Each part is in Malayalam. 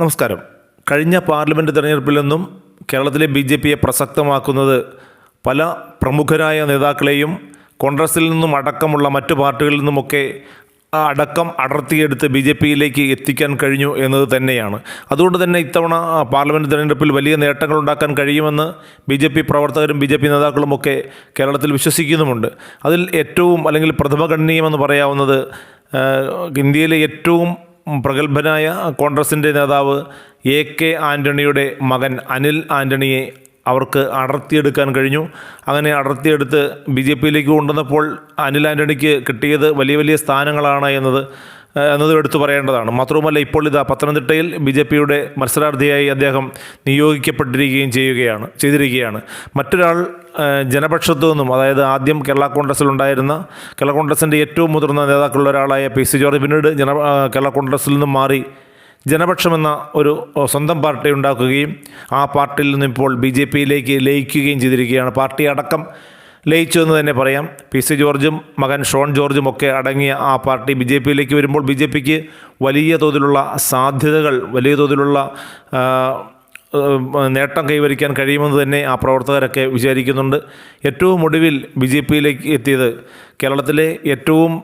നമസ്കാരം. കഴിഞ്ഞ പാർലമെന്റ് തെരഞ്ഞെടുപ്പിൽ നിന്നും കേരളത്തിലെ ബി ജെ പിയെ പ്രസക്തമാക്കുന്നത് പല പ്രമുഖരായ നേതാക്കളെയും കോൺഗ്രസിൽ നിന്നും അടക്കമുള്ള മറ്റു പാർട്ടികളിൽ നിന്നുമൊക്കെ ആ അടക്കം അടർത്തിയെടുത്ത് ബി ജെ പിയിലേക്ക് എത്തിക്കാൻ കഴിഞ്ഞു എന്നത് തന്നെയാണ്. അതുകൊണ്ട് തന്നെ ഇത്തവണ പാർലമെന്റ് തെരഞ്ഞെടുപ്പിൽ വലിയ നേട്ടങ്ങൾ ഉണ്ടാക്കാൻ കഴിയുമെന്ന് ബി ജെ പി പ്രവർത്തകരും ബി ജെ പി നേതാക്കളുമൊക്കെ കേരളത്തിൽ വിശ്വസിക്കുന്നുമുണ്ട്. അതിൽ ഏറ്റവും അല്ലെങ്കിൽ പ്രഥമഗണനീയമെന്ന് പറയാവുന്നത് ഇന്ത്യയിലെ ഏറ്റവും പ്രഗത്ഭനായ കോൺഗ്രസിന്റെ നേതാവ് എ കെ ആന്റണിയുടെ മകൻ അനിൽ ആന്റണിയെ അവർക്ക് അടർത്തിയെടുക്കാൻ കഴിഞ്ഞു. അങ്ങനെ അടർത്തിയെടുത്ത് ബി ജെ പിയിലേക്ക് കൊണ്ടുവന്നപ്പോൾ അനിൽ ആന്റണിക്ക് കിട്ടിയത് വലിയ വലിയ സ്ഥാനങ്ങളാണ് എന്നത് എന്നത് എടുത്തു പറയേണ്ടതാണ്. മാത്രവുമല്ല ഇപ്പോൾ ഇതാ പത്തനംതിട്ടയിൽ ബി ജെ പിയുടെ മത്സരാർത്ഥിയായി അദ്ദേഹം നിയോഗിക്കപ്പെട്ടിരിക്കുകയും ചെയ്യുകയാണ് ചെയ്തിരിക്കുകയാണ്. മറ്റൊരാൾ ജനപക്ഷത്തു നിന്നും അതായത് ആദ്യം കേരള കോൺഗ്രസ്സിലുണ്ടായിരുന്ന കേരള കോൺഗ്രസിന്റെ ഏറ്റവും മുതിർന്ന നേതാക്കളുള്ള ഒരാളായ പി സി ജോർജ് പിന്നീട് ജന കേരള കോൺഗ്രസ്സിൽ നിന്നും മാറി ജനപക്ഷമെന്ന ഒരു സ്വന്തം പാർട്ടി ഉണ്ടാക്കുകയും ആ പാർട്ടിയിൽ നിന്നിപ്പോൾ ബി ജെ പിയിലേക്ക് ലയിക്കുകയും ചെയ്തിരിക്കുകയാണ്. പാർട്ടി അടക്കം ലയിച്ചു എന്ന് തന്നെ പറയാം. പി സി ജോർജും മകൻ ഷോൺ ജോർജും ഒക്കെ അടങ്ങിയ ആ പാർട്ടി ബി ജെ പിയിലേക്ക് വരുമ്പോൾ ബി ജെ പിക്ക് വലിയ തോതിലുള്ള സാധ്യതകൾ വലിയ തോതിലുള്ള നേട്ടം കൈവരിക്കാൻ കഴിയുമെന്ന് തന്നെ ആ പ്രവർത്തകരൊക്കെ വിചാരിക്കുന്നുണ്ട്. ഏറ്റവും ഒടുവിൽ ബി ജെ പിയിലേക്ക് എത്തിയത് കേരളത്തിലെ ഏറ്റവും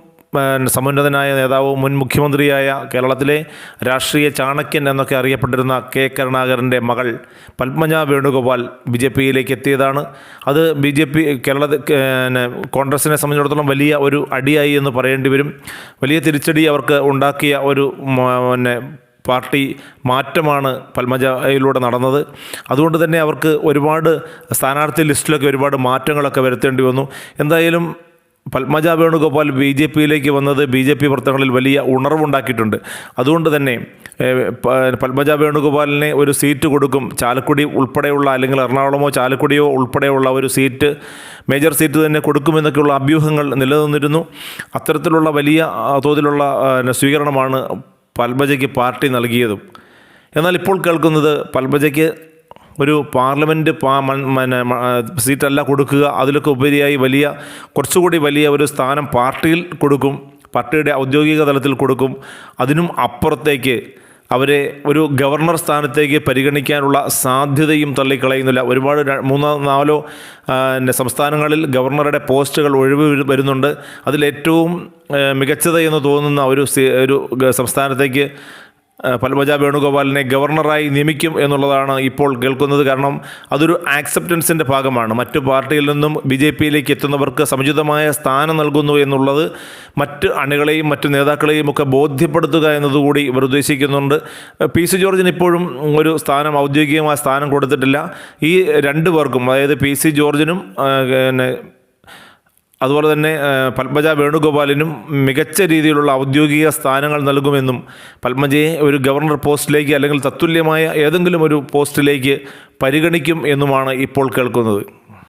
സമുന്നതനായ നേതാവും മുൻ മുഖ്യമന്ത്രിയായ കേരളത്തിലെ രാഷ്ട്രീയ ചാണക്യൻ എന്നൊക്കെ അറിയപ്പെട്ടിരുന്ന കെ കരുണാകരന്റെ മകൾ പത്മജ വേണുഗോപാൽ ബി ജെ പിയിലേക്ക് എത്തിയതാണ്. അത് ബി ജെ പി കേരള കോൺഗ്രസിനെ സംബന്ധിച്ചിടത്തോളം വലിയ ഒരു അടിയായി എന്ന് പറയേണ്ടി വരും. വലിയ തിരിച്ചടി അവർക്ക് ഉണ്ടാക്കിയ ഒരു പിന്നെ പാർട്ടി മാറ്റമാണ് പത്മജയിലൂടെ നടന്നത്. അതുകൊണ്ട് തന്നെ അവർക്ക് ഒരുപാട് സ്ഥാനാർത്ഥി ലിസ്റ്റിലൊക്കെ ഒരുപാട് മാറ്റങ്ങളൊക്കെ വരുത്തേണ്ടി വന്നു. എന്തായാലും പത്മജ വേണുഗോപാൽ ബി ജെ പിയിലേക്ക് വന്നത് ബി ജെ പി പ്രവർത്തനങ്ങളിൽ വലിയ ഉണർവുണ്ടാക്കിയിട്ടുണ്ട്. അതുകൊണ്ട് തന്നെ പത്മജ വേണുഗോപാലിനെ ഒരു സീറ്റ് കൊടുക്കും. ചാലക്കുടി ഉൾപ്പെടെയുള്ള അല്ലെങ്കിൽ എറണാകുളമോ ചാലക്കുടിയോ ഉൾപ്പെടെയുള്ള ഒരു സീറ്റ് മേജർ സീറ്റ് തന്നെ കൊടുക്കുമെന്നൊക്കെയുള്ള അഭ്യൂഹങ്ങൾ നിലനിന്നിരുന്നു. അത്തരത്തിലുള്ള വലിയ തോതിലുള്ള സ്വീകരണമാണ് പത്മജയ്ക്ക് പാർട്ടി നൽകിയതും. എന്നാൽ ഇപ്പോൾ കേൾക്കുന്നത് പത്മജയ്ക്ക് ഒരു പാർലമെന്റ് പാ മന- സീറ്റല്ല കൊടുക്കുക. അതിലൊക്കെ ഉപരിയായി വലിയ കുറച്ചുകൂടി വലിയ ഒരു സ്ഥാനം പാർട്ടിയിൽ കൊടുക്കും. പാർട്ടിയുടെ ഔദ്യോഗിക തലത്തിൽ കൊടുക്കും. അതിനും അപ്പുറത്തേക്ക് അവരെ ഒരു ഗവർണർ സ്ഥാനത്തേക്ക് പരിഗണിക്കാനുള്ള സാധ്യതയും തള്ളിക്കളയുന്നില്ല. ഒരുപാട് മൂന്നോ നാലോ പിന്നെ സംസ്ഥാനങ്ങളിൽ ഗവർണറുടെ പോസ്റ്റുകൾ ഒഴിവ് വരുന്നുണ്ട്. അതിലേറ്റവും മികച്ചത് എന്ന് തോന്നുന്ന ഒരു ഒരു സംസ്ഥാനത്തേക്ക് പത്മജ വേണുഗോപാലിനെ ഗവർണറായി നിയമിക്കും എന്നുള്ളതാണ് ഇപ്പോൾ കേൾക്കുന്നത്. കാരണം അതൊരു ആക്സെപ്റ്റൻസിന്റെ ഭാഗമാണ്. മറ്റു പാർട്ടിയിൽ നിന്നും ബി ജെ പിയിലേക്ക് എത്തുന്നവർക്ക് സമുചിതമായ സ്ഥാനം നൽകുന്നു എന്നുള്ളത് മറ്റ് അണികളെയും മറ്റു നേതാക്കളെയും ഒക്കെ ബോധ്യപ്പെടുത്തുക എന്നതുകൂടി ഇവർ ഉദ്ദേശിക്കുന്നുണ്ട്. പി സി ജോർജിന് ഇപ്പോഴും ഒരു സ്ഥാനം ഔദ്യോഗികമായ സ്ഥാനം കൊടുത്തിട്ടില്ല. ഈ രണ്ടു പേർക്കും അതായത് പി സി ജോർജിനും അതുപോലെ തന്നെ പത്മജ വേണുഗോപാലിനും മികച്ച രീതിയിലുള്ള ഔദ്യോഗിക സ്ഥാനങ്ങൾ നൽകുമെന്നും പത്മജയെ ഒരു ഗവർണർ പോസ്റ്റിലേക്ക് അല്ലെങ്കിൽ തത്തുല്യമായ ഏതെങ്കിലും ഒരു പോസ്റ്റിലേക്ക് പരിഗണിക്കും എന്നുമാണ് ഇപ്പോൾ കേൾക്കുന്നത്.